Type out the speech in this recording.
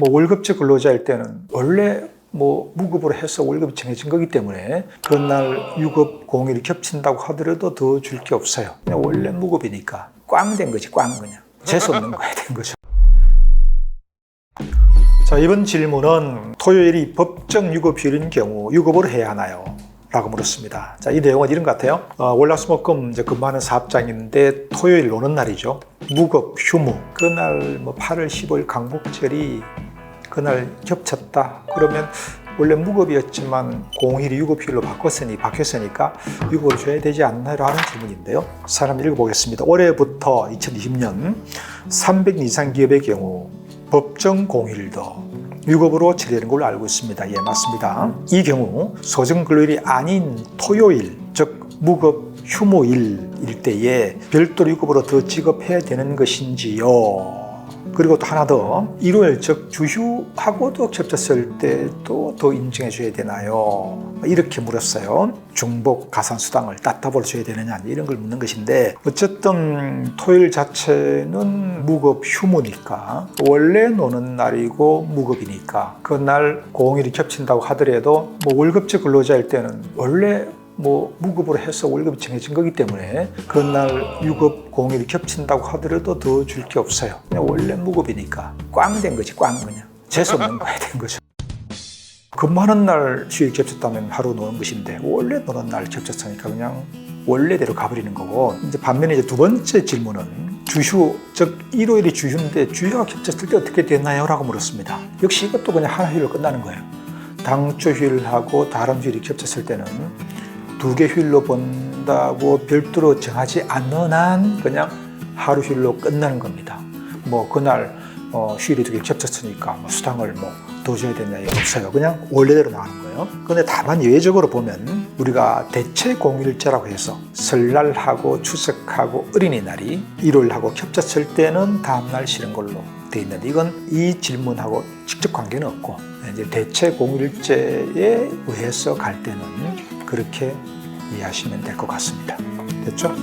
뭐 월급제 근로자일 때는 원래 뭐 무급으로 해서 월급이 정해진 거기 때문에 그날 유급 공휴일이 겹친다고 하더라도 더 줄 게 없어요. 그냥 원래 무급이니까 꽝 된 거지 꽝 그냥 재수 없는 거야 된 거죠. 자 이번 질문은 토요일이 법정 유급휴일인 경우 유급으로 해야 하나요? 라고 물었습니다. 자, 이 내용은 이런 것 같아요. 어, 월화수목금 이제 근무하는 사업장인데 토요일 노는 날이죠. 무급 휴무. 그날 뭐 8월 15일 강복절이 그날 겹쳤다. 그러면 원래 무급이었지만 공휴일이 유급휴일로 바꿨으니 바뀌었으니까 유급을 줘야 되지 않나요? 하는 질문인데요. 사람 읽어보겠습니다. 올해부터 2020년 300 이상 기업의 경우 법정 공휴일도 유급으로 처리되는 걸로 알고 있습니다. 예, 맞습니다. 이 경우 소정 근로일이 아닌 토요일, 즉 무급 휴무일일 때에 별도로 유급으로 더 지급해야 되는 것인지요. 그리고 또 하나 더 일요일 즉 주휴하고도 겹쳤을 때도 더 인정해 줘야 되나요? 이렇게 물었어요. 중복 가산 수당을 따따블 줘야 되느냐 이런 걸 묻는 것인데 어쨌든 토요일 자체는 무급 휴무니까 원래 노는 날이고 무급이니까 그날 공휴일이 겹친다고 하더라도 뭐 월급제 근로자일 때는 원래 뭐 무급으로 해서 월급이 정해진 거기 때문에 그날 유급 공휴일이 겹친다고 하더라도 더 줄 게 없어요. 그냥 원래 무급이니까 꽝 된 거지 꽝 그냥 재수 없는 거야 된 거죠. 근무하는 날 휴일 겹쳤다면 하루 노는 것인데 원래 노는 날 겹쳤으니까 그냥 원래대로 가버리는 거고 이제 반면에 이제 두 번째 질문은 주휴 즉 일요일이 주휴인데 주휴가 겹쳤을 때 어떻게 되나요? 라고 물었습니다. 역시 이것도 그냥 하나 휴일로 끝나는 거예요. 당초 휴일하고 다른 휴일이 겹쳤을 때는 두 개 휴일로 본다고 별도로 정하지 않는 한 그냥 하루 휴일로 끝나는 겁니다. 뭐 그날 어, 휴일이 두 개 겹쳤으니까 뭐 수당을 뭐 더 줘야 되냐 이거 없어요. 그냥 원래대로 나가는 거예요. 그런데 다만 예외적으로 보면 우리가 대체 공휴일제라고 해서 설날하고 추석하고 어린이날이 일요일하고 겹쳤을 때는 다음날 쉬는 걸로 돼 있는데 이건 이 질문하고 직접 관계는 없고 이제 대체 공휴일제에 의해서 갈 때는 그렇게 이해하시면 될 것 같습니다. 됐죠?